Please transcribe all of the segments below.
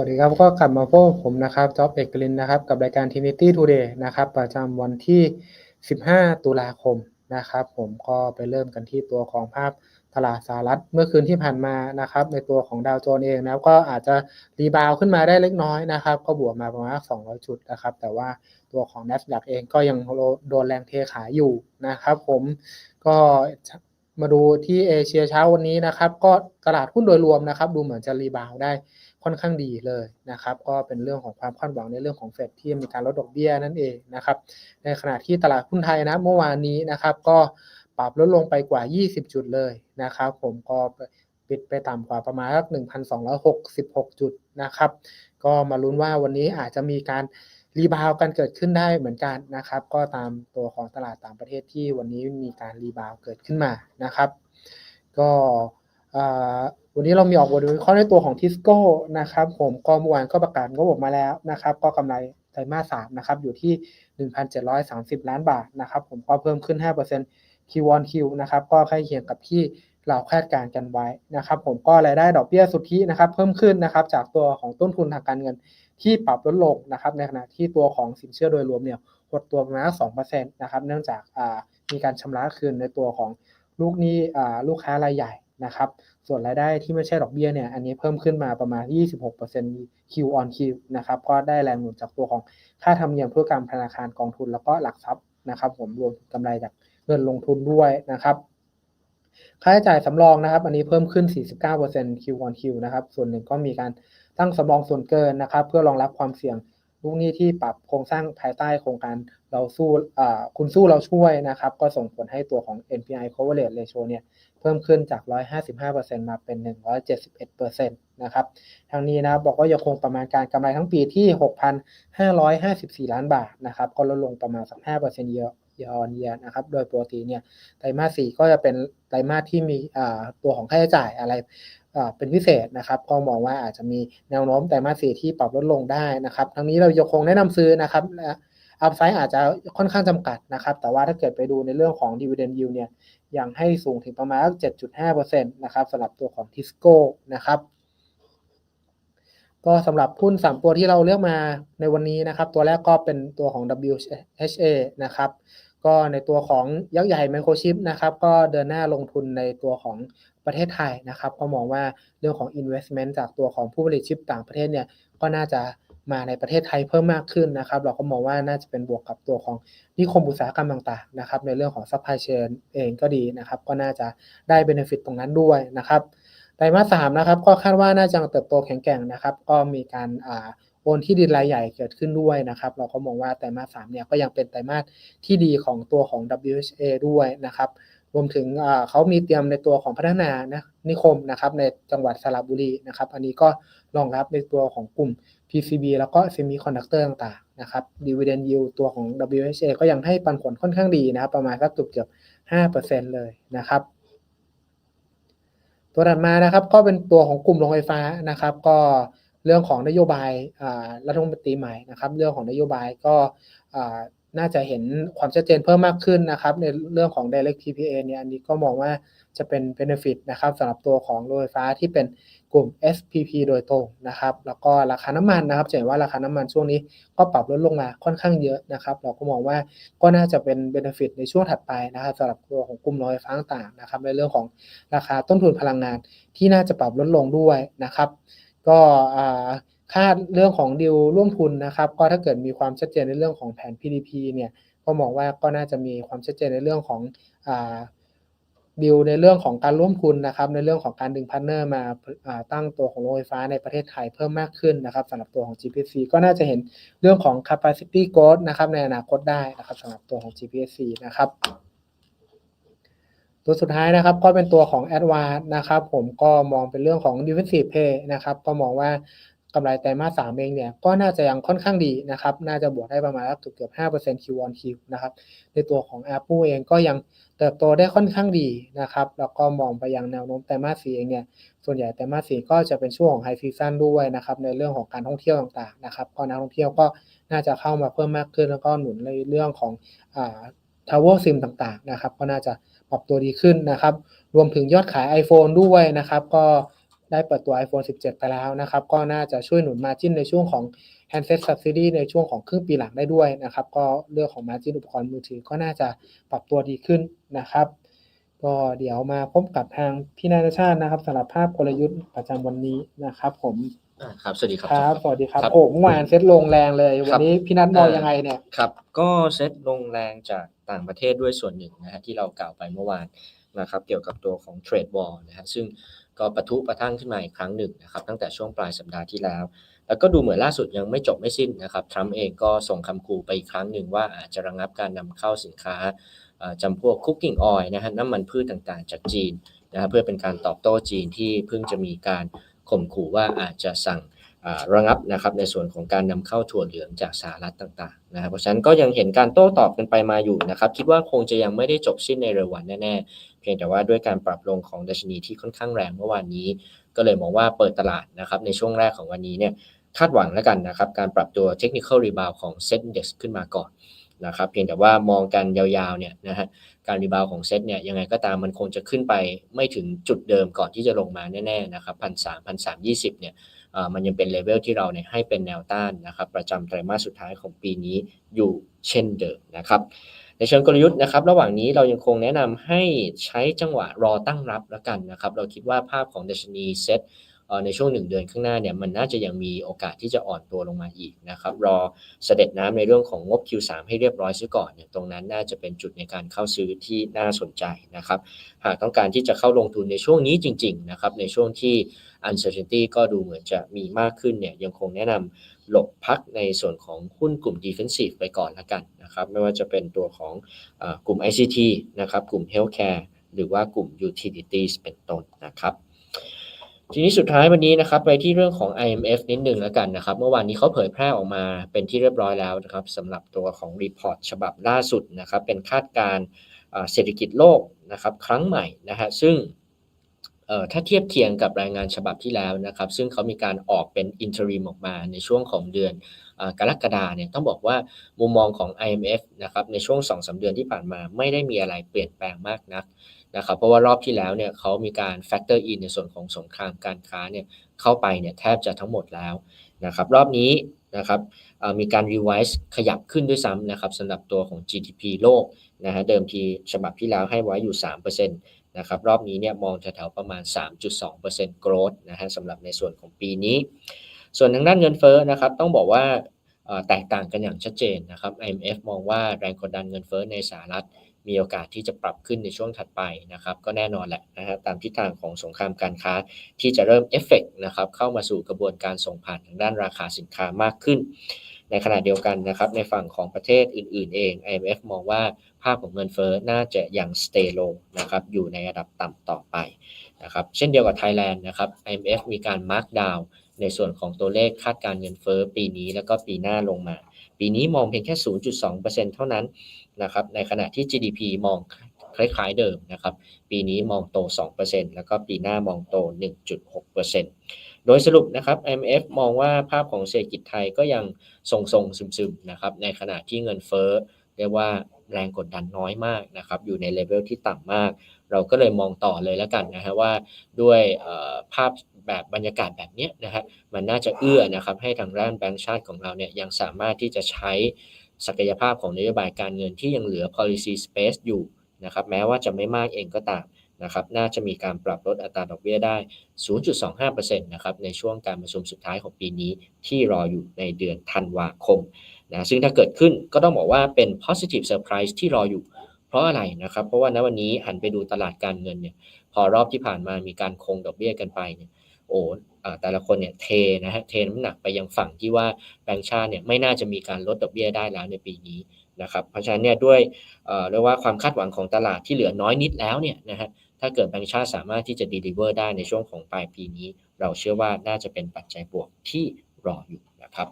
สวัสดีครับก็กลับมาพบผมนะครับจ๊อบเอกลินนะครับ กับรายการ Trinity Today นะครับ ประจำวันที่ 15 ตุลาคมนะครับ ผมก็ไปเริ่มกันที่ตัวของภาพตลาดสหรัฐเมื่อคืนที่ผ่านมานะครับ ในตัวของดาวโจนส์เองนะครับก็อาจจะรีบาวขึ้นมาได้เล็กน้อยนะครับ ก็บวกมาประมาณ 200 จุดนะครับ แต่ว่าตัวของ NASDAQ เองก็ยังโดนแรงเทขายอยู่นะครับ ผมก็มาดูที่เอเชียเช้าวันนี้นะครับ ก็ตลาดหุ้นโดยรวมนะครับ ดูเหมือนจะรีบาวได้ ค่อนข้างดีเลยนะครับ ก็เป็นเรื่องของความคาดหวังในเรื่องของเฟดที่มีการลดดอกเบี้ยนั่นเองนะครับ ในขณะที่ตลาดหุ้นไทยนะเมื่อวานนี้นะครับ ก็ปรับลดลงไปกว่า 20 จุดเลยนะครับ ผมก็ปิดไปต่ำกว่าประมาณสัก1,266 จุดนะครับ ก็มาลุ้นว่าวันนี้อาจจะมีการรีบาวกันเกิดขึ้นได้เหมือนกันนะครับ ก็ตามตัวของตลาดต่างประเทศที่วันนี้มีการรีบาวเกิดขึ้นมานะครับ ก็ วันนี้เรามีออกบทวิเคราะห์ในตัวของทิสโก้นะครับ ผมก็เมื่อวนก็ประกาศงบออกมาแล้วนะครับ ก็กำไรไตรมาสสามนะครับ อยู่ที่ 1,730 ล้านบาทนะครับ ผมก็เพิ่มขึ้น 5% Q on Q นะครับ ก็ใกล้เคียงกับที่เราคาดการณ์กันไว้นะครับ ผมก็รายได้ดอกเบี้ยสุทธินะครับ เพิ่มขึ้นนะครับ จากตัวของต้นทุนทางการเงินที่ปรับลดลงนะครับ ในขณะที่ตัวของสินเชื่อโดยรวมเนี่ยหดตัวประมาณ2%นะครับ เนื่องจากมีการชำระคืนในตัวของลูกนี้ลูกค้ารายใหญ่ นะครับ ส่วนรายได้ที่ไม่ใช่ดอกเบี้ยเนี่ย อันนี้เพิ่มขึ้นมาประมาณ 26% Q on Q นะครับ ก็ได้แรงหนุนจากตัวของค่าธรรมเนียมธุรกรรธนาคารกองทุนแล้วก็หลักทรัพย์นะครับ ผมรวมกำไรจากเงินลงทุนด้วยนะครับ ค่าใช้จ่ายสำรองนะครับ อันนี้เพิ่มขึ้น 49% Q on Q นะครับ ส่วนหนึ่งก็มีการตั้งสำรองส่วนเกินนะครับ เพื่อรองรับความเสี่ยง ลูกหนี้ที่ปรับโครงสร้างภายใต้โครงการเราสู้คุณสู้เราช่วยนะครับ ก็ส่งผลให้ตัวของ NPI coverage ratio เนี่ยเพิ่มขึ้นจาก 155%มาเป็น 171%นะครับ ทางนี้นะบอกว่ายังคงประมาณการกำไรทั้งปีที่ 6,554 ล้านบาทนะครับ ก็ลดลงประมาณสัก5%เยอะยอนเยียนะครับ โดยปกติเนี่ย ไตรมาส4ก็จะเป็นไตรมาสที่มีตัวของค่าใช้จ่ายอะไร เป็นพิเศษนะครับก็มองว่าอาจจะมีแนวโน้มไตรมาส4ที่ปรับลดลงได้นะครับ ทั้งนี้เรายังคงแนะนำซื้อนะครับอัพไซด์อาจจะค่อนข้างจำกัดนะครับ แต่ว่าถ้าเกิดไปดูในเรื่องของ dividend yield เนี่ยยังให้สูงถึงประมาณ 7.5%นะครับสำหรับตัวของ Tisco นะครับก็สำหรับหุ้น3ตัวที่เราเลือกมาในวันนี้นะครับ ตัวแรกก็เป็นตัวของ WHA นะครับ ก็ในตัวของยักษ์ใหญ่ไมโครชิปนะครับ ก็เดินหน้าลงทุนในตัวของ ประเทศไทยนะครับก็มองว่าเรื่องของ investment จากตัวของผู้ผลิตชิปต่างประเทศเนี่ยก็น่าจะมาในประเทศไทยเพิ่มมากขึ้นนะครับ เราก็มองว่าน่าจะเป็นบวกกับตัวของนิคมอุตสาหกรรมต่างๆนะครับ ในเรื่องของ supply chain เองก็ดีนะครับ ก็น่าจะได้ benefit ตรงนั้นด้วยนะครับไตรมาสสามนะครับ ก็คาดว่าน่าจะเติบโตแข็งแกร่งนะครับ ก็มีการโอนที่ดินรายใหญ่เกิดขึ้นด้วยนะครับ เราก็มองว่าไตรมาสสามเนี่ยก็ยังเป็นไตรมาสที่ดีของตัวของ WHA ด้วยนะครับ รวมถึงเขามีเตรียมในตัวของพัฒนานะนิคมนะครับในจังหวัดสระบุรีนะครับ อันนี้ก็รองรับในตัวของกลุ่ม PCB แล้วก็ Semiconductor ต่างๆนะครับ Dividend Yield ตัวของ WHA ก็ยังให้ปันผลค่อนข้างดีนะครับ ประมาณสักเกือบ5%เลยนะครับ ตัวถัดมานะครับก็เป็นตัวของกลุ่มโรงไฟฟ้านะครับ ก็เรื่องของนโยบายรัฐมนตรีใหม่นะครับ เรื่องของนโยบายก็ น่าจะเห็นความชัดเจนเพิ่มมากขึ้นนะครับ ในเรื่องของ direct PPA เนี่ยอันนี้ก็มองว่าจะเป็น benefit นะครับสำหรับตัวของโรงไฟฟ้าที่เป็นกลุ่ม SPP โดยตรงนะครับ แล้วก็ราคาน้ำมันนะครับจะเห็นว่าราคาน้ำมันช่วงนี้ก็ปรับลดลงมาค่อนข้างเยอะนะครับ เราก็มองว่าก็น่าจะเป็น benefit ในช่วงถัดไปนะครับสำหรับตัวของกลุ่มโรงไฟฟ้าต่างๆนะครับ ในเรื่องของราคาต้นทุนพลังงานที่น่าจะปรับลดลงด้วยนะครับ ก็ คาดเรื่องของดิวร่วมทุนนะครับ ก็ถ้าเกิดมีความชัดเจนในเรื่องของแผน PDP เนี่ยก็มองว่าก็น่าจะมีความชัดเจนในเรื่องของดิวในเรื่องของการร่วมทุนนะครับ ในเรื่องของการดึงพาร์เนอร์มาตั้งตัวของโรงไฟฟ้าในประเทศไทยเพิ่มมากขึ้นนะครับสำหรับตัวของ GPC ก็น่าจะเห็นเรื่องของ capacity growth นะครับในอนาคตได้นะครับสำหรับตัวของ GPC นะครับตัวสุดท้ายนะครับก็เป็นตัวของ a d v a n c e นะครับผมก็มองเป็นเรื่องของ defensive pay นะครับก็มองว่า กำไรไตรมาสสามเองเนี่ยก็น่าจะยังค่อนข้างดีนะครับ น่าจะบวกได้ประมาณเกือบเกือบห้าเปอร์เซ็นต์ Q on Q นะครับ ในตัวของ Apple เองก็ยังเติบโตได้ค่อนข้างดีนะครับ แล้วก็มองไปยังแนวโน้มไตรมาสสี่เองเนี่ย ส่วนใหญ่ไตรมาสสี่ก็จะเป็นช่วงของไฮซีซันด้วยนะครับ ในเรื่องของการท่องเที่ยวต่างๆนะครับ ก็นักท่องเที่ยวก็น่าจะเข้ามาเพิ่มมากขึ้น แล้วก็หนุนในเรื่องของอ่าทาวเวอร์ซิมต่างๆนะครับ ก็น่าจะปรับตัวดีขึ้นนะครับ รวมถึงยอดขาย iPhone ด้วยนะครับ ก็ ได้เปิดตัว iPhone 17 ไปแล้วนะครับ ก็น่าจะช่วยหนุน margin ในช่วงของ handset subsidy ในช่วงของครึ่งปีหลังได้ด้วยนะครับ ก็เรื่องของ margin อุปกรณ์มือถือก็น่าจะปรับตัวดีขึ้นนะครับ ก็เดี๋ยวมาพบกับทางพี่นาฏชาตินะครับสำหรับภาพกลยุทธ์ประจำวันนี้นะครับ ผมอ่าครับ สวัสดีครับ ครับ สวัสดีครับครับโอ้เมื่อวานเซ็ตลงแรงเลย วันนี้พี่นัทมองอ่ายัยังไงเนี่ย ครับ ก็เซตลงแรงจากต่างประเทศด้วยส่วนหนึ่งนะฮะที่เรากล่าวไปเมื่อวานนะครับ เกี่ยวกับตัวของเทรดวอลนะฮะ ซึ่ง ก็ปะทุประทั่งขึ้นมาอีกครั้งหนึ่งนะครับตั้งแต่ช่วงปลายสัปดาห์ที่แล้ว แล้วก็ดูเหมือนล่าสุดยังไม่จบไม่สิ้นนะครับทรัมป์เองก็ส่งคำขู่ไปอีกครั้งหนึ่งว่าอาจจะระงับการนำเข้าสินค้าจำพวกคุกกิ้งออยล์นะฮะน้ำมันพืชต่างๆ จากจีนนะฮะเพื่อเป็นการตอบโต้จีนที่เพิ่งจะมีการข่มขู่ว่าอาจจะสั่งระงับนะครับในส่วนของการนำเข้าถั่วเหลืองจากสหรัฐต่างๆนะครับเพราะฉะนั้นก็ยังเห็นการโต้ตอบกันไปมาอยู่นะครับคิดว่าคงจะยังไม่ได้จบสิ้นในเร็ววันแน่ๆ พียงแต่ว่าด้วยการปรับลงของดัชนีที่ค่อนข้างแรงเมื่อวานนี้ ก็เลยมองว่าเปิดตลาดนะครับในช่วงแรกของวันนี้เนี่ยคาดหวังแล้วกันนะครับการปรับตัว technical rebound ของ Set Index ขึ้นมาก่อนนะครับเพียงแต่ว่ามองกันยาวๆเนี่ยนะฮะการรีบาวของเซ็ตเนี่ยยังไงก็ตามมันคงจะขึ้นไปไม่ถึงจุดเดิมก่อนที่จะลงมาแน่ๆนะครับพันสามพันสามยี่สิบเนี่ยมันยังเป็นเลเวลที่เราเนี่ยให้เป็นแนวต้านนะครับประจำไตรมาสสุดท้ายของปีนี้อยู่เช่นเดิมนะครับ ในเชิงกลยุทธ์นะครับ ระหว่างนี้เรายังคงแนะนำให้ใช้จังหวะรอตั้งรับแล้วกันนะครับ เราคิดว่าภาพของดัชนีเซ็ตเอ่อในช่งเดือนข้างหน้าเนี่ยมันน่าจะยังมีโอกาสที่จะอ่อนตัวลงมาอีกนะครับ รอเสด็จน้ำในเรื่องของงบ Q3 ให้เรียบร้อยซะก่อนเนี่ยตรงนั้นน่าจะเป็นจุดในการเข้าซื้อที่น่าสนใจนะครับ หากต้องการที่จะเข้าลงทุนในช่วงนี้จริง ๆ นะครับ ในช่วงที่ uncertainty ก็ดูเหมือนจะมีมากขึ้นเนี่ยยังคงแนะนำ หลบพักในส่วนของหุ้นกลุ่ม defensive ไปก่อนละกันนะครับ ไม่ว่าจะเป็นตัวของอกลุ่ม ICT นะครับ กลุ่ม healthcare หรือว่ากลุ่ม utilities เป็นต้นนะครับทีนี้สุดท้ายวันนี้นะครับไปที่เรื่องของ IMF นิดหนึ่งแล้วกันนะครับ เมื่อวานนี้เขาเผยแพร่ออกมาเป็นที่เรียบร้อยแล้วนะครับสำหรับตัวของรีพอร์ตฉบับล่าสุดนะครับ เป็นคาดการเศรษฐกิจโลกนะครับ ครั้งใหม่นะฮะซึ่ง ถ้าเทียบเคียงกับรายงานฉบับที่แล้วนะครับ ซึ่งเขามีการออกเป็นอินเทอริมออกมาในช่วงของเดือนกรกฎาเนี่ยต้องบอกว่ามุมมองของ IMF นะครับในช่วง2-3เดือนที่ผ่านมาไม่ได้มีอะไรเปลี่ยนแปลงมากนักนะครับเพราะว่ารอบที่แล้วเนี่ยเขามีการ factor in ในส่วนของสงครามการค้าเนี่ยเข้าไปเนี่ยแทบจะทั้งหมดแล้วนะครับรอบนี้นะครับมีการ revise ขยับขึ้นด้วยซ้ำนะครับสำหรับตัวของ GDP โลกนะฮะเดิมทีฉบับที่แล้วให้ไว้อยู่ 3% นะครับรอบนี้เนี่ยมองแถวๆประมาณ 3.2% growth นะฮะสำหรับในส่วนของปีนี้ ส่วนทางด้านเงินเฟ้อนะครับต้องบอกว่าแตกต่างกันอย่างชัดเจนนะครับ IMF มองว่าแรงกดดันเงินเฟ้อในสหรัฐมีโอกาสที่จะปรับขึ้นในช่วงถัดไปนะครับ ก็แน่นอนแหละนะฮะตามทิศทางของสงครามการค้าที่จะเริ่มเอฟเฟกนะครับเข้ามาสู่กระบวนการส่งผ่านทางด้านราคาสินค้ามากขึ้น ในขณะเดียวกันนะครับในฝั่งของประเทศอื่น ๆ เอง IMF มองว่าภาพของเงินเฟ้อน่าจะยัง stay low นะครับอยู่ในระดับต่ำต่อไปนะครับเช่นเดียวกับไทยแลนด์นะครับ IMF มีการ mark down ในส่วนของตัวเลขคาดการเงินเฟ้อปีนี้แล้วก็ปีหน้าลงมา ปีนี้มองเพียงแค่ 0.2%เท่านั้นนะครับในขณะที่ GDP มองคล้ายๆเดิมนะครับ ปีนี้มองโต 2%แล้วก็ปีหน้ามองโต 1.6% โดยสรุปนะครับ IMF มองว่าภาพของเศรษฐกิจไทยก็ยังทรงๆซึมๆนะครับในขณะที่เงินเฟ้อเรียกว่าแรงกดดันน้อยมากนะครับอยู่ในเลเวลที่ต่ำมาก เราก็เลยมองต่อเลยแล้วกันนะฮะว่าด้วยภาพแบบบรรยากาศแบบเนี้ยนะฮะมันน่าจะเอื้อนะครับให้ทางด้านแบงก์ชาติของเราเนี่ยยังสามารถที่จะใช้ศักยภาพของนโยบายการเงินที่ยังเหลือ policy space อยู่นะครับแม้ว่าจะไม่มากเองก็ตาม นะครับน่าจะมีการปรับลดอัตราดอกเบี้ยได้ 0.25%นะครับในช่วงการประชุมสุดท้ายของปีนี้ที่รออยู่ในเดือนธันวาคมนะซึ่งถ้าเกิดขึ้นก็ต้องบอกว่าเป็น positive surprise ที่รออยู่ เพราะอะไรนะครับ เพราะว่าณวันนี้หันไปดูตลาดการเงินเนี่ยพอรอบที่ผ่านมามีการคงดอกเบี้ยกันไปเนี่ยโอ้แต่ละคนเนี่ยเทนะฮะเทน้ำหนักไปยังฝั่งที่ว่าแบงก์ชาติเนี่ยไม่น่าจะมีการลดดอกเบี้ยได้แล้วในปีนี้นะครับเพราะฉะนั้นเนี่ยด้วยเรียกว่าความคาดหวังของตลาดที่เหลือน้อยนิดแล้วเนี่ยนะฮะ ถ้าเกิดแบงก์ชาติสามารถที่จะดีลิเวอร์ได้ในช่วงของปลายปีนี้ เราเชื่อว่าน่าจะเป็นปัจจัยบวกที่รออยู่นะครับ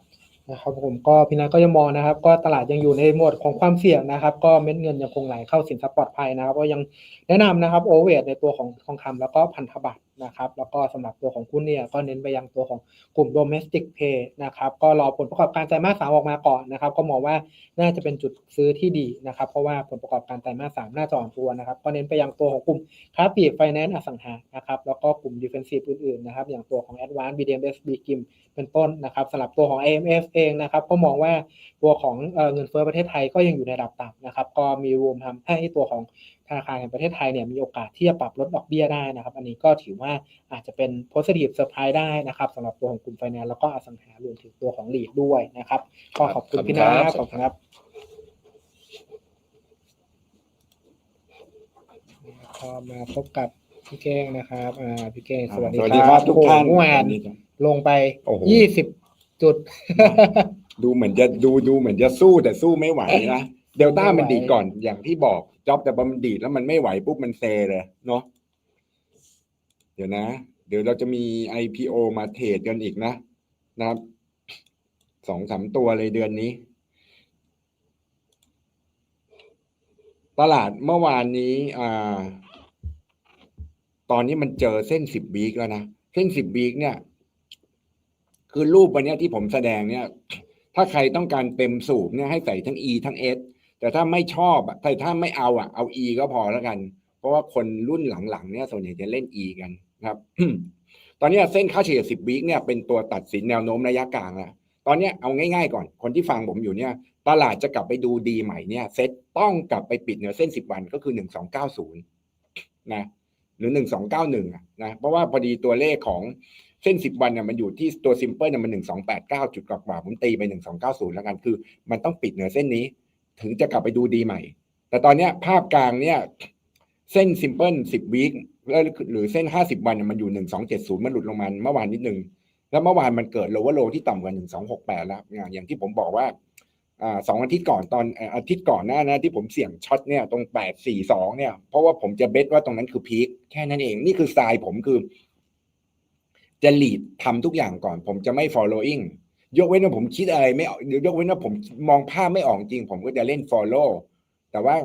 นะครับผมก็พี่นัทก็ยังมองนะครับ ก็ตลาดยังอยู่ในโหมดของความเสี่ยงนะครับ ก็เม็ดเงินยังคงไหลเข้าสินทรัพย์ปลอดภัยนะครับก็ยังแนะนำนะครับโอเวอร์ในตัวของทองคำแล้วก็พันธบัตร นะครับ แล้วก็สำหรับตัวของหุ้นเนี่ยก็เน้นไปยังตัวของกลุ่ม domestic pay นะครับ ก็รอผลประกอบการไตรมาสสามออกมาก่อนนะครับ ก็มองว่าน่าจะเป็นจุดซื้อที่ดีนะครับ เพราะว่าผลประกอบการไตรมาสสามน่าจะอ่อนตัวนะครับ ก็เน้นไปยังตัวของกลุ่มค้าปลีกไฟแนนซ์อสังหานะครับ แล้วก็กลุ่ม defensive อื่นๆนะครับ อย่างตัวของ advance BDMs b g i m เป็นต้นนะครับสำหรับตัวของ IMF เองนะครับ ก็มองว่าตัวของเงินเฟ้อประเทศไทยก็ยังอยู่ในระดับต่ำนะครับ ก็มีรวมทำให้ตัวของ ธนาคารแห่งประเทศไทยเนี่ยมีโอกาสที่จะปรับลดดอกเบี้ยได้นะครับ อันนี้ก็ถือว่าอาจจะเป็น positive surprise ได้นะครับสำหรับตัวของกลุ่มไฟแนนซ์แล้วก็อสังหารวมถึงตัวของ lead ด้วยนะครับ ก็ขอบคุณพี่นาขอบคุณครับพอมาพบกับพี่เก้งนะครับอ่าพี่เก้งสวัสดีสวัสดีครับทุกท่านโอ้โหเมื่อวานสวัสดีครับลงไปโอ้โหยี่สิบจุด ดูเหมือนจะดูดูเหมือนจะสู้แต่สู้ไม่ไหวนะ เดลต้าไม่ไหวมันดีดก่อนอย่างที่บอกจ็อบแต่พอมันดีดแล้วมันไม่ไหวปุ๊บมันเซเลยเนาะเดี๋ยวนะ เดี๋ยวเราจะมี IPO มาเทรดกันอีกนะนะครับสองสามตัวเลยเดือนนี้ ตลาดเมื่อวานนี้อ่าตอนนี้มันเจอเส้นสิบวีคแล้วนะ เส้นสิบวีคเนี่ย คือรูปวันเนี้ยที่ผมแสดงเนี่ย ถ้าใครต้องการเต็มสูบเนี่ยให้ใส่ทั้ง E ทั้ง S แต่ถ้าไม่ชอบแต่ถ้าไม่เอาอะเอา E ก็พอแล้วกัน เพราะว่าคนรุ่นหลังๆเนี่ยส่วนใหญ่จะเล่น E กันนะครับ ตอนนี้เส้นค่าเฉลี่ย10วิคเนี่ยเป็นตัวตัดสินแนวโน้มระยะกลางแล้วตอนนี้เอาง่ายๆก่อน คนที่ฟังผมอยู่เนี่ย ตลาดจะกลับไปดูดีใหม่เนี่ยเซ็ตต้องกลับไปปิดเหนือเส้น 10 วันก็คือ 1290นะหรือ 1291อะนะเพราะว่าพอดีตัวเลขของเส้น 10 วันเนี่ยมันอยู่ที่ตัวซิมเปิลเนี่ยมัน 1289 จุดกว่าผมตีไป 1290 แล้วกันคือ มันต้องปิดเหนือเส้นนี้ ถึงจะกลับไปดูดีใหม่ แต่ตอนนี้ภาพกลางเนี่ย เส้นซิมเปิล10วีคแล้วหรือเส้น50วันเนี่ยมันอยู่1270มันหลุดลงมาเมื่อวานนิดนึง แล้วเมื่อวานมันเกิดโลว่าโลที่ต่ำกว่า1268แปดแล้ว อย่างที่ผมบอกว่าสองอาทิตย์ก่อนตอนอาทิตย์ก่อนหน้านะที่ผมเสี่ยงช็อตเนี่ยตรง842เนี่ย เพราะว่าผมจะเบสว่าตรงนั้นคือพีคแค่นั้นเองนี่คือสไตล์ผมคือ จะหลีดทำทุกอย่างก่อน ผมจะไม่ following ยกเว้นว่าผมคิดอะไรไม่ออกยกเว้นว่าผมมองภาพไม่ออกจริง ผมก็จะเล่น follow แต่ว่า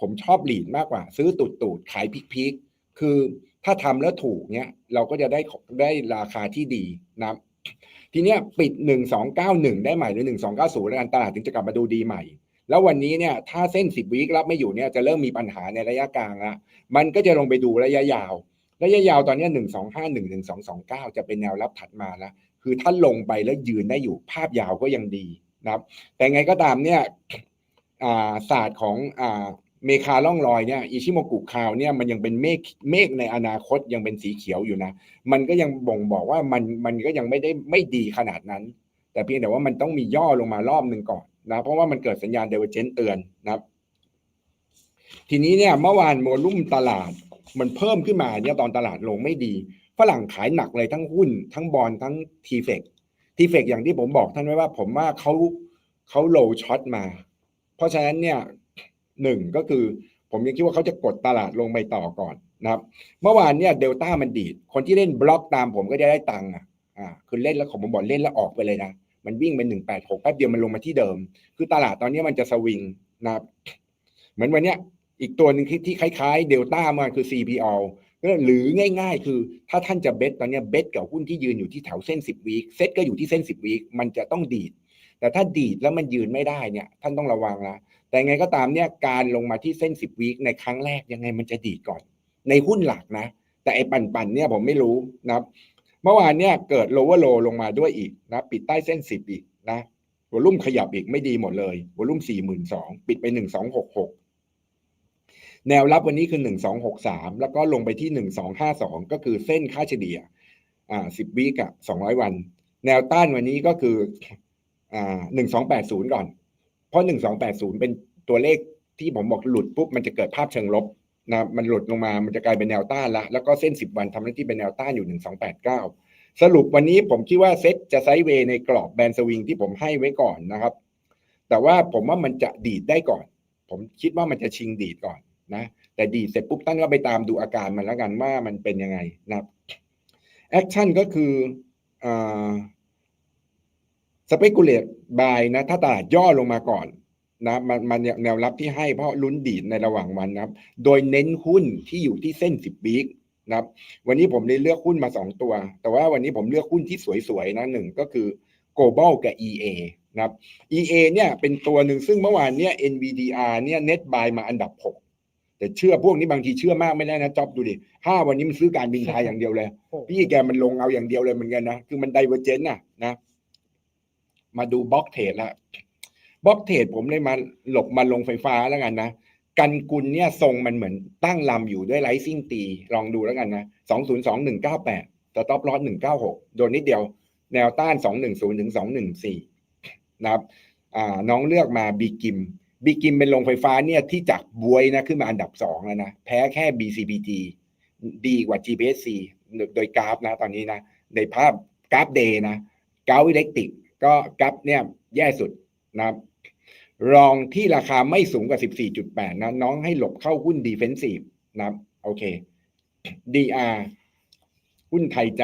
ผมชอบหลีดมากกว่า ซื้อตูดตูดๆขายพีคพีคๆคือถ้าทำแล้วถูกเนี่ยเราก็จะได้ได้ราคาที่ดีนะทีเนี้ยปิดหนึ่งสองเก้าหนึ่งได้ใหม่หรือหนึ่งสองเก้าศูนย์แล้วกันตลาดถึงจะกลับมาดูดีใหม่ แล้ววันนี้เนี่ยถ้าเส้นสิบวิรับไม่อยู่เนี่ยจะเริ่มมีปัญหาในระยะกลางละมันก็จะลงไปดูระยะยาว ระยะยาวตอนนี้หนึ่งสองห้าหนึ่งหนึ่งสองสองเก้าจะเป็นแนวรับถัดมาแล้ว คือถ้านลงไปแล้วยืนได้อยู่ภาพยาวก็ยังดีนะครับ แต่ไงก็ตามเนี่ยศาสตร์ของอเมคาล่องลอยเนี่ยอิชิโมกุคาวเนี่ยมันยังเป็นเมฆเมฆในอนาคตยังเป็นสีเขียวอยู่นะ มันก็ยังบ่งบอกว่ามันมันก็ยังไม่ได้ไม่ดีขนาดนั้น แต่เพียงแต่ว่ามันต้องมีย่อลงมารอบหนึ่งก่อนนะเพราะว่ามันเกิดสัญญาณเดเวเจนเตือนนะครับ ทีนี้เนี่ยเมื่อวานโมลุ่มตลาดมันเพิ่มขึ้นมาเนี่ยตอนตลาดลงไม่ดี ฝรั่งขายหนักเลยทั้งหุ้น ทั้งบอลทั้งทีเฟกทีเฟกอย่างที่ผมบอกท่านไว้ว่าผมว่าเขาเขาโลช็อตมา เพราะฉะนั้นเนี่ยหนึ่งก็คือผมยังคิดว่าเขาจะกดตลาดลงไปต่อก่อนนะครับเมื่อวานเนี่ยเดลต้ามันดีด คนที่เล่นบล็อกตามผมก็จะได้ตังค์อะอ่าคือเล่นแล้วผมบอกเล่นแล้วออกไปเลยนะ มันวิ่งเป็นหนึ่งแปดหกแป๊บเดียวมันลงมาที่เดิม คือตลาดตอนนี้มันจะสวิงนะครับเหมือนวันเนี้ยอีกตัวหนึ่งที่ที่คล้ายๆเดลต้ามันคือ CPO ก็หรือง่าย ๆ คือ ถ้าท่านจะเบสตอนนี้เบสกับหุ้นที่ยืนอยู่ที่แถวเส้น 10วีคเซ็ตก็อยู่ที่เส้น 10วีคมันจะต้องดีด แต่ถ้าดีดแล้วมันยืนไม่ได้เนี่ย ท่านต้องระวังละแต่ไงก็ตามเนี่ยการลงมาที่เส้น 10วีคในครั้งแรกยังไงมันจะดีดก่อน ในหุ้นหลักนะ แต่ไอ้ปั่นๆเนี่ยผมไม่รู้นะครับ เมื่อวานเนี่ยเกิดโลว์โ low ลงมาด้วยอีกนะปิดใต้เส้น 10 อีกนะวอลุ่มขยับอีกไม่ดีหมดเลยวอลุ่ม4 2 0 0 0ปิดไป 1266 แนวรับวันนี้คือหนึ่งสองหกสามแล้วก็ลงไปที่หนึ่งสองห้าสองก็คือเส้นค่าเฉลี่ยอ่าสิบวิกะสองร้อยวัน แนวต้านวันนี้ก็คืออ่าหนึ่งสองแปดศูนย์ก่อน เพราะหนึ่งสองแปดศูนย์เป็นตัวเลขที่ผมบอกหลุดปุ๊บมันจะเกิดภาพเชิงลบนะมันหลุดลงมามันจะกลายเป็นแนวต้านละแล้วก็เส้น 10 วันทำหน้าที่เป็นแนวต้านอยู่ 1289 สรุปวันนี้ผมคิดว่าเซ็ตจะไซด์เวย์ในกรอบแบนสวิงที่ผมให้ไว้ก่อนนะครับ แต่ว่าผมว่ามันจะดีดได้ก่อน ผมคิดว่ามันจะชิงดีดก่อน นะแต่ดีดเสร็จปุ๊บตั้งก็ไปตามดูอาการมันแล้วกันว่ามันเป็นยังไงนะครับแอคชั่นก็คืออสเปกุเลตบายนะถ้าตลาดย่อลงมาก่อนนะมันมันแนวรับที่ให้เพราะลุ้นดีดในระหว่างวันนะครับ โดยเน้นหุ้นที่อยู่ที่เส้น10วิกนะครับ วันนี้ผมเลยเลือกหุ้นมาสองตัว แต่ว่าวันนี้ผมเลือกหุ้นที่สวยๆนะหนึ่งก็คือ global กับ EA นะครับ EA เนี่ยเป็นตัวหนึ่งซึ่งเมื่อวานเนี่ย NVDR เนี่ย net buy มาอันดับ 6 แต่เชื่อพวกนี้บางทีเชื่อมากไม่ได้นะจ๊อบดูดิห้าวันนี้มันซื้อการบินไทยอย่างเดียวเลยโอ้พี่แกมันลงเอาอย่างเดียวเลยเหมือนกันนะ คือมันไดเวอร์เจนน่ะนะ มาดูบล็อกเทรดละบล็อกเทรดผมเลยมาหลบมาลงไฟฟ้าแล้วกันนะกันกุลเนี่ยทรงมันเหมือนตั้งลำอยู่ด้วยไลซิ่งตี ลองดูแล้วกันนะสองศูนย์สองหนึ่งเก้าแปดสต็อปลอสหนึ่งเก้าหกโดนนิดเดียว แนวต้านสองหนึ่งศูนย์ถึงสองหนึ่งสี่นะครับ อ่า น้องเลือกมาบีกิม บีกิมเป็นโรงไฟฟ้าเนี่ยที่จากบวยนะขึ้นมาอันดับสองแล้วนะแพ้แค่ BCBG ดีกว่า GPSC โดยกราฟนะตอนนี้นะในภาพกราฟเดย์นะกราฟอิเล็กติกก็กราฟเนี่ยแย่สุดนะครับรองที่ราคาไม่สูงกว่า 14.8 นะ น้องให้หลบเข้าหุ้นดีเฟนซีฟนะครับโอเค DR หุ้นไทยใจ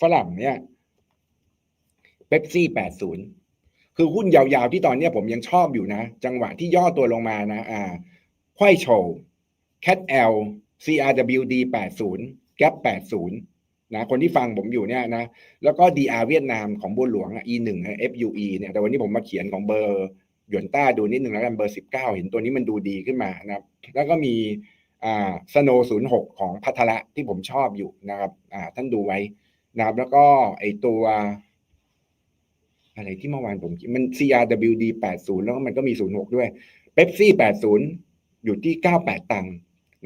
ฝรั่งเนี่ยเ e ปซี่ 80 คือหุ้นยาวๆที่ตอนนี้ผมยังชอบอยู่นะ จังหวะที่ย่อตัวลงมานะอ่าควายโชว์ Cat L CRWD 80 Gap 80นะคนที่ฟังผมอยู่เนี่ยนะ แล้วก็ DR เวียดนามของบัวหลวงอะ E1 อะ FUE เนี่ยแต่วันนี้ผมมาเขียนของเบอร์หยวนต้าดูนิดหนึ่งแล้วกันเบอร์ 19 เห็นตัวนี้มันดูดีขึ้นมานะครับ แล้วก็มีอ่าสโน06 ของพัทละที่ผมชอบอยู่นะครับอ่าท่านดูไว้นะครับแล้วก็ไอตัว อะไรที่เมื่อวานผมคิดมัน CRWD 80 แล้วก็มันก็มี 06 ด้วยเ e ปซี่ 80 อยู่ที่ 98 ตังค์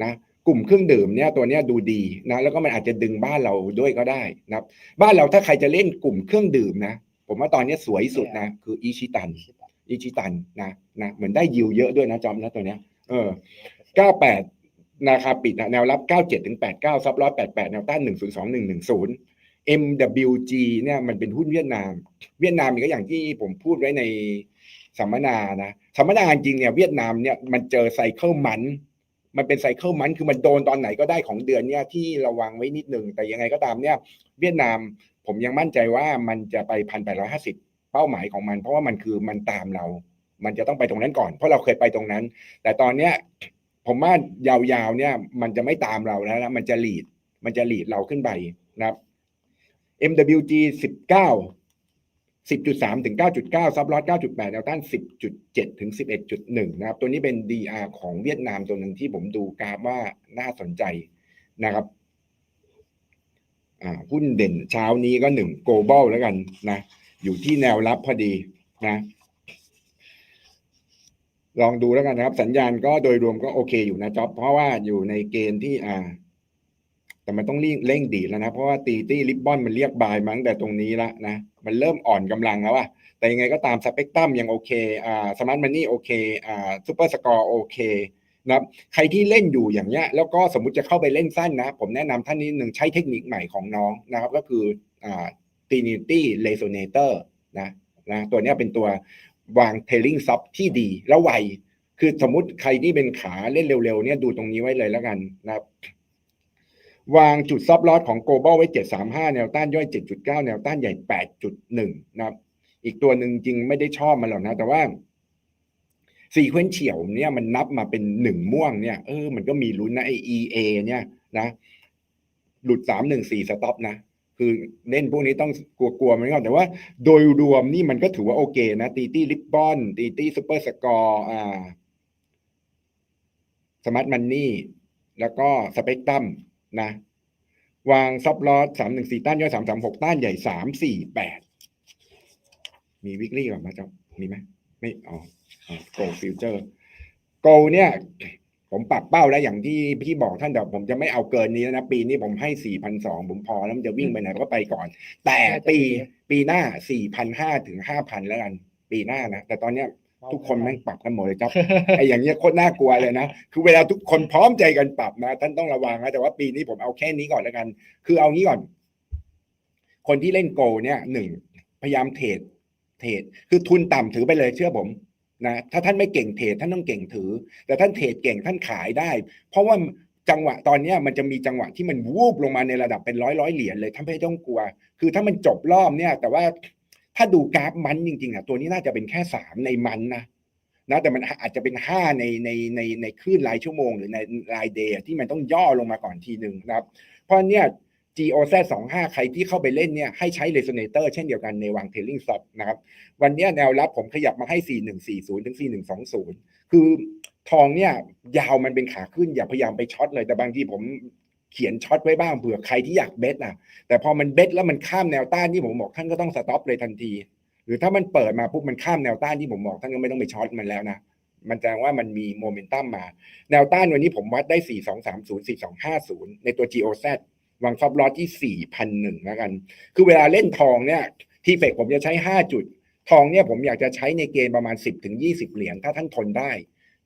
นะกลุ่มเครื่องดื่มเนี่ยตัวเนี้ยดูดีนะแล้วก็มันอาจจะดึงบ้านเราด้วยก็ได้นะครับบ้านเราถ้าใครจะเล่นกลุ่มเครื่องดื่มนะ ผมว่าตอนเนี้ยสวยสุดนะคืออิชิตันอิชิตันนะนะเหมือนได้ยิวเยอะด้วยนะจอมนะตัวเนี้ยเออ 98 ราคาปิดนะแนวรับ 97ถึง89 ซับร้อย88 แนวต้าน 102 110 MWG เนี่ยมันเป็นหุ้นเวียดนาม เวียดนามก็อย่างที่ผมพูดไว้ในสัมมนานะสัมมนาจริงเนี่ยเวียดนามเนี่ยมันเจอไซเคิลมัน มันเป็นไซเคิลมันคือมันโดนตอนไหนก็ได้ของเดือนเนี่ยที่ระวังไว้นิดหนึ่งแต่ยังไงก็ตามเนี่ย เวียดนามผมยังมั่นใจว่ามันจะไปพันแปดร้อยห้าสิบเป้าหมายของมัน เพราะว่ามันคือมันตามเรา มันจะต้องไปตรงนั้นก่อน เพราะเราเคยไปตรงนั้น แต่ตอนเนี้ยผมว่ายาวๆเนี่ยมันจะไม่ตามเราแล้วนะมันจะหลีดมันจะหลีดเราขึ้นไปนะครับ MWG 19 10.3 ถึง 9.9 ซับลอต9.8แนวต้าน 10.7 ถึง 11.1 นะครับ ตัวนี้เป็น DR ของเวียดนามตัวหนึ่งที่ผมดูกราฟว่าน่าสนใจนะครับหุ้นเด่นเช้านี้ก็หนึ่ง global แล้วกันนะ อยู่ที่แนวรับพอดีนะ ลองดูแล้วกันนะครับ สัญญาณก็โดยรวมก็โอเคอยู่นะจ๊อบ เพราะว่าอยู่ในเกณฑ์ที่อ่า แต่มันต้องเร่งเร่งดีแล้วนะ เพราะว่าตีตี้ริบบอนมันเรียกบายมั้งแต่ตรงนี้ละนะมันเริ่มอ่อนกำลังแล้วอะแต่ยังไงก็ตามสเปกตรัมยังโอเคอ่าสมาร์ทมันนี่โอเคอ่าซูเปอร์สกอร์โอเคนะครับใครที่เล่นอยู่อย่างเงี้ยแล้วก็สมมุติจะเข้าไปเล่นสั้นนะ ผมแนะนำท่านนิดหนึ่งใช้เทคนิคใหม่ของน้องนะครับ ก็คืออ่า Trinity Resonator นะนะตัวนี้เป็นตัววาง tailing stop ที่ดีแล้วไวคือสมมุติใครที่เป็นขาเล่นเร็วๆเนี่ยดูตรงนี้ไว้เลยแล้วกันนะครับ วางจุดซับลอสของ global ไว้ 735 แนวต้านย่อย 7.9 แนวต้านใหญ่ 8.1 นะครับ อีกตัวหนึ่งจริงไม่ได้ชอบมันหรอกนะ แต่ว่าซีเควนเฉียวเนี่ยมันนับมาเป็นหนึ่งม่วงเนี่ยเออมันก็มีลุ้นนะไอ EA เนี่ยนะหลุด314สต็อปนะคือเล่นพวกนี้ต้องกลัวๆมันก่อนแต่ว่าโดยรวมนี่มันก็ถือว่าโอเคนะตีตี้ลิปบอนตีตี้ซูเปอร์สกอร์อ่าสมาร์ทมันนี่แล้วก็สเปกตรัม นะ วางซับลอสสามหนึ่งสี่ต้านย่อยสามสามหกต้านใหญ่สามสี่แปดมีวิกฤตก่อนมาจ๊อบมีไหมไม่อ๋อโกลฟิวเจอร์โกลเนี่ย ผมปรับเป้าแล้วอย่างที่พี่บอกท่านเดี๋ยวผมจะไม่เอาเกินนี้แล้วนะ ปีนี้ผมให้สี่พันสองผมพอแล้วมันจะวิ่งไปไหนก็ไปก่อน แต่ปีปีหน้าสี่พันห้าถึงห้าพันแล้วกัน ปีหน้านะ แต่ตอนเนี้ย ทุกคนแม่งปรับกันหมดเลยครับไอ้อย่างเงี้ยโคตรน่ากลัวเลยนะคือเวลาทุกคนพร้อมใจกันปรับนะท่านต้องระวังนะแต่ว่าปีนี้ผมเอาแค่นี้ก่อนแล้วกัน คือเอางี้ก่อน คนที่เล่นโกลเนี่ยหนึ่งพยายามเทรดเทรดคือทุนต่ำถือไปเลยเชื่อผมนะถ้าท่านไม่เก่งเทรดท่านต้องเก่งถือ แต่ท่านเทรดเก่งท่านขายได้ เพราะว่าจังหวะตอนเนี้ยมันจะมีจังหวะที่มันวูบลงมาในระดับเป็นร้อยร้อยเหรียญเลยท่านไม่ต้องกลัว คือถ้ามันจบรอบเนี่ย แต่ว่า ถ้าดูกราฟมันจริงๆอะตัวนี้น่าจะเป็นแค่สามในมันนะนะแต่มันอาจจะเป็นห้าในในในในคลื่นรายชั่วโมง หรือในรายเดย์ที่มันต้องย่อลงมาก่อนทีหนึ่งนะครับ เพราะเนี่ย GOZ 25 ใครที่เข้าไปเล่นเนี่ยให้ใช้ resonator เช่นเดียวกันในวาง trailing stop นะครับ วันนี้แนวรับผมขยับมาให้ 4140 ถึง 4120 คือทองเนี่ยยาวมันเป็นขาขึ้นอย่าพยายามไปช็อตเลยแต่บางทีผม เขียนช็อตไว้บ้างเผื่อใครที่อยากเบสนะแต่พอมันเบสแล้วมันข้ามแนวต้านที่ผมบอกท่านก็ต้องสต็อปเลยทันที หรือถ้ามันเปิดมาปุ๊บมันข้ามแนวต้านที่ผมบอกท่านก็ไม่ต้องไปช็อตมันแล้วนะมันแสดงว่ามันมีโมเมนตัมมา แนวต้านวันนี้ผมวัดได้ 4230 4250 ในตัว GOZ วางซับลอตที่ 4,001แล้วกัน คือเวลาเล่นทองเนี่ย ที่เฟกผมจะใช้ 5 จุด ทองเนี่ยผมอยากจะใช้ในเกณฑ์ประมาณ 10ถึง20 เหรียญถ้าท่านทนได้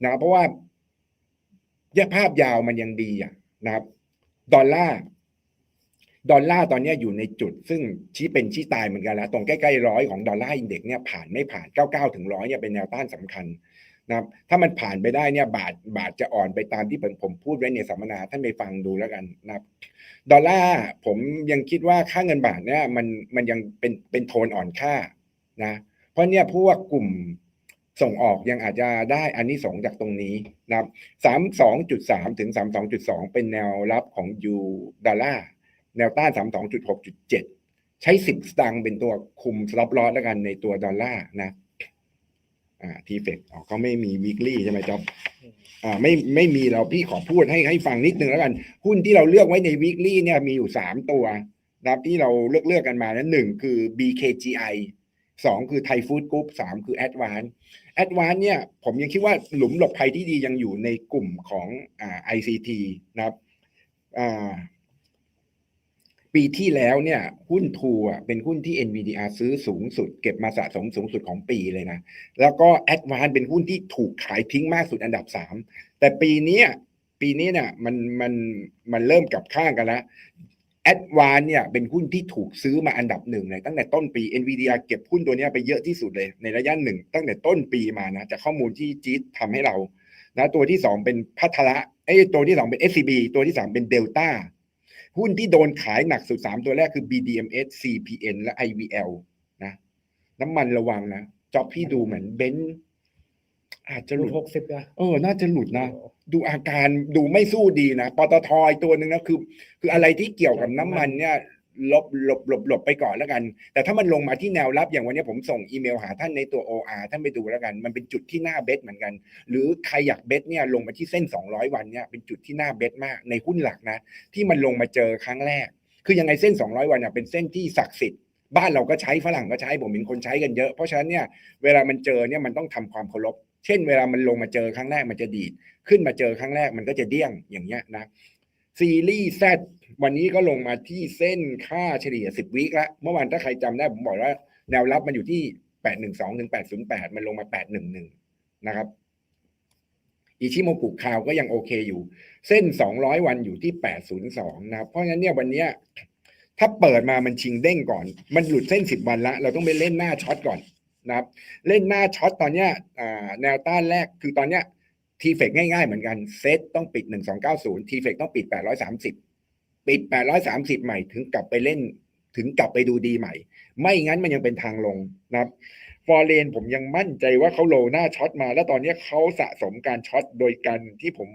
นะเพราะว่าแยกภาพยาวมันยังดีอะนะครับ ดอลลาร์ดอลลาร์ตอนนี้อยู่ในจุด ซึ่งชี้เป็นชี้ตายเหมือนกันแล้ว ตรงใกล้ๆร้อยของดอลลาร์อินเด็กซ์เนี่ยผ่านไม่ผ่าน 99ถึงร้อยเนี่ยเป็นแนวต้านสำคัญนะครับถ้ามันผ่านไปได้เนี่ยบาทบาทจะอ่อนไปตามที่ผมผมพูดไว้ในสัมมนาท่านไปฟังดูแล้วกันนะครับดอลลาร์ผมยังคิดว่าค่าเงินบาทเนี่ยมันมันยังเป็นเป็นโทนอ่อนค่านะเพราะเนี่ยพวกกลุ่ม ส่งออกยังอาจจะได้อันนี้สงจากตรงนี้นะครับสามสองจุดสามถึงสามสองจุดสองเป็นแนวรับของยูดอลลาร์แนวต้านสามสองจุดหกจุดเจ็ดใช้สิบสตางค์เป็นตัวคุมสล็อปลอสแล้วกันในตัวดอลลาร์นะอ่าทีเฟกออเขาไม่มี weekly ใช่ไหมจ๊อบอ่าไม่ไม่มีเราพี่ขอพูดให้ให้ฟังนิดนึงแล้วกัน หุ้นที่เราเลือกไว้ใน weekly เนี่ยมีอยู่สามตัวนะครับที่เราเลือกเลือกกันมานั้นหนึ่งคือ BKGI สองคือไทยฟู้ดกรุ๊ปสามคือ Advance Advance เนี่ยผมยังคิดว่าหลุมหลบภัยที่ดียังอยู่ในกลุ่มของอ่า ICT นะครับอ่าปีที่แล้วเนี่ยหุ้นทูอะเป็นหุ้นที่ NVDR ซื้อสูงสุด เก็บมาสะสมสูงสุดของปีเลยนะ แล้วก็ a d v a n c e เป็นหุ้นที่ถูกขายทิ้งมากสุดอันดับสามแต่ปีนี้ปีนี้เนี่ยมันมันมันเริ่มกลับข้างกันแล้ว a d v a n c e เนี่ยเป็นหุ้นที่ถูกซื้อมาอันดับหนึ่งเลยตั้งแต่ต้นปี NVDR เก็บหุ้นตัวเนี้ยไปเยอะที่สุดเลยในระยะหนึ่งตั้งแต่ต้นปีมานะจากข้อมูลที่จี๊ดทำให้เรานะตัวที่สองเป็นพัทละไอ้ยตัวที่สองเป็น SCB ตัวที่สามเป็นเดลต้าหุ้นที่โดนขายหนักสุด3ตัวแรกคือ BDMs CPN และ IVL นะน้ำมันระวังนะจ็อบพี่ดูเหมือนเบนซ์อาจจะหหลุลุดดหกสิบนะเออน่าจะหลุดนะ ดูอาการดูไม่สู้ดีนะปตทอีกตัวหนึ่งนะคือ คืออะไรที่เกี่ยวกับน้ำมันเนี่ยลบหลบหลบหลบไปก่อนแล้วกัน แต่ถ้ามันลงมาที่แนวรับอย่างวันนี้ผมส่งอีเมลหาท่านในตัว OR ท่านไปดูแล้วกัน มันเป็นจุดที่น่าเบสเหมือนกัน หรือใครอยากเบสเนี่ยลงมาที่เส้น 200 วันเนี่ยเป็นจุดที่น่าเบสมากในหุ้นหลักนะ ที่มันลงมาเจอครั้งแรก คือยังไงเส้น 200 วันเนี่ยเป็นเส้นที่ศักดิ์สิทธิ์บ้านเราก็ใช้ฝรั่งก็ใช้ผมเห็นคนใช้กันเยอะ เพราะฉะนั้นเนี่ยเวลามันเจอเนี่ยมันต้องทำความเคารพ เช่น เวลามันลงมาเจอครั้งแรกมันจะดีด ขึ้นมาเจอครั้งแรกมันก็จะเดี้ยงอย่างเงี้ยนะซีรีส์ Z วันนี้ก็ลงมาที่เส้นค่าเฉลี่ย 10 วิคละเมื่อวานถ้าใครจำได้ผมบอกว่าแนวรับมันอยู่ที่ 812ถึง808 มันลงมา 811 นะครับอิชิโมกุคาวก็ยังโอเคอยู่ เส้น 200 วันอยู่ที่ 802 นะครับ เพราะฉะนั้นเนี่ยวันนี้ถ้าเปิดมามันชิงเด้งก่อน มันหลุดเส้น 10 วันละ เราต้องไปเล่นหน้าช็อตก่อน นะครับเล่นหน้าช็อตตอนเนี้ยแนวต้านแรกคือตอนเนี้ยทีเฟกง่ายๆเหมือนกันเซตต้องปิด 1290ทีเฟกต้องปิด 830 ปิด 830 ใหม่ถึงกลับไปเล่นถึงกลับไปดูดีใหม่ ไม่งั้นมันยังเป็นทางลงนะครับฟอร์เรนผมยังมั่นใจว่าเขาโลหน้าช็อตมา แล้วตอนนี้เขาสะสมการช็อตโดยการที่ผม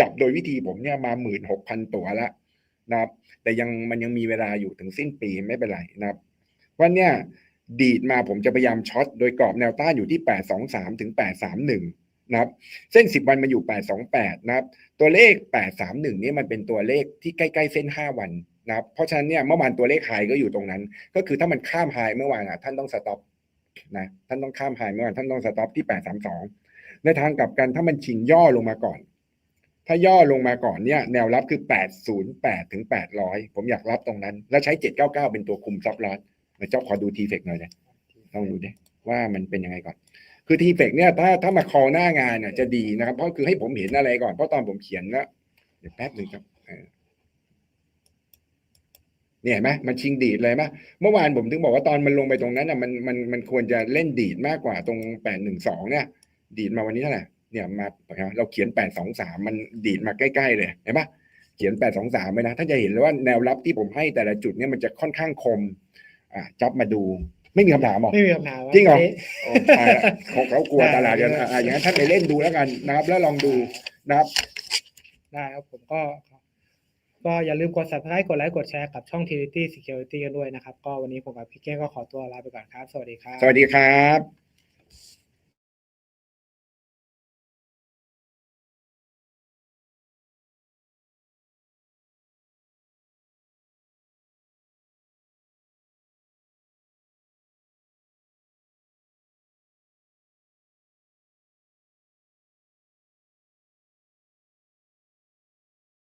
จับโดยวิธีผมเนี่ยมาหมื่นหกพันตัวแล้วนะครับ แต่ยังมันยังมีเวลาอยู่ถึงสิ้นปีไม่เป็นไรนะครับว่าเนี่ย ดีดมาผมจะพยายามช็อตโดยกรอบแนวต้านอยู่ที่ 823 ถึง 831 นะครับ เส้น 10 วันมันอยู่ 828 นะครับ ตัวเลข 831 นี่มันเป็นตัวเลขที่ใกล้ๆ เส้น 5 วันนะครับ เพราะฉะนั้นเนี่ยเมื่อวานตัวเลขไฮก็อยู่ตรงนั้น ก็คือถ้ามันข้ามไฮเมื่อวานอะท่านต้องสต็อปนะท่านต้องข้ามไฮเมื่อวานท่านต้องสต็อปที่ 832 ในทางกลับกันถ้ามันชิงย่อลงมาก่อน ถ้าย่อลงมาก่อนเนี่ยแนวรับคือ 808 ถึง 800 ผมอยากรับตรงนั้น แล้วใช้ 799 เป็นตัวคุมซับลอสมา เจ้าขอดูทีเฟกหน่อยเลยต้องดูดิว่ามันเป็นยังไงก่อน คือทีเฟกเนี่ยถ้าถ้ามาคอหน้างานเนี่ยจะดีนะครับ เพราะคือให้ผมเห็นอะไรก่อน เพราะตอนผมเขียนแล้วเดี๋ยวแป๊บหนึ่งครับเนี่ยเห็นไหมมันชิงดีดเลยไหมเมื่อวานผมถึงบอกว่าตอนมันลงไปตรงนั้นอะมันมันมันควรจะเล่นดีดมากกว่าตรงแปดหนึ่งสองเนี่ย ดีดมาวันนี้เท่าไหร่เนี่ยมาเราเขียนแปดสองสามมันดีดมาใกล้ๆเลยเห็นปะเขียนแปดสองสามไปนะถ้าจะเห็นเลยว่าแนวรับที่ผมให้แต่ละจุดเนี่ยมันจะค่อนข้างคม อะจับมาดู ไม่มีคำถามหรอ ไม่มีคำถามว่าจริงเหรอเอ๊ะโอ้ตายละเขาเขากลัวตลาดกันอะอะอย่างนั้นท่านไปเล่นดูแล้วกันนะครับ แล้วลองดูนะครับ ได้ครับผมก็ ก็อย่าลืมกด subscribe กดไลค์กดแชร์กับช่อง Trinity Security กันด้วยนะครับ ก็วันนี้ผมกับพี่เก้งก็ขอตัวลาไปก่อนครับ สวัสดีครับ สวัสดีครับ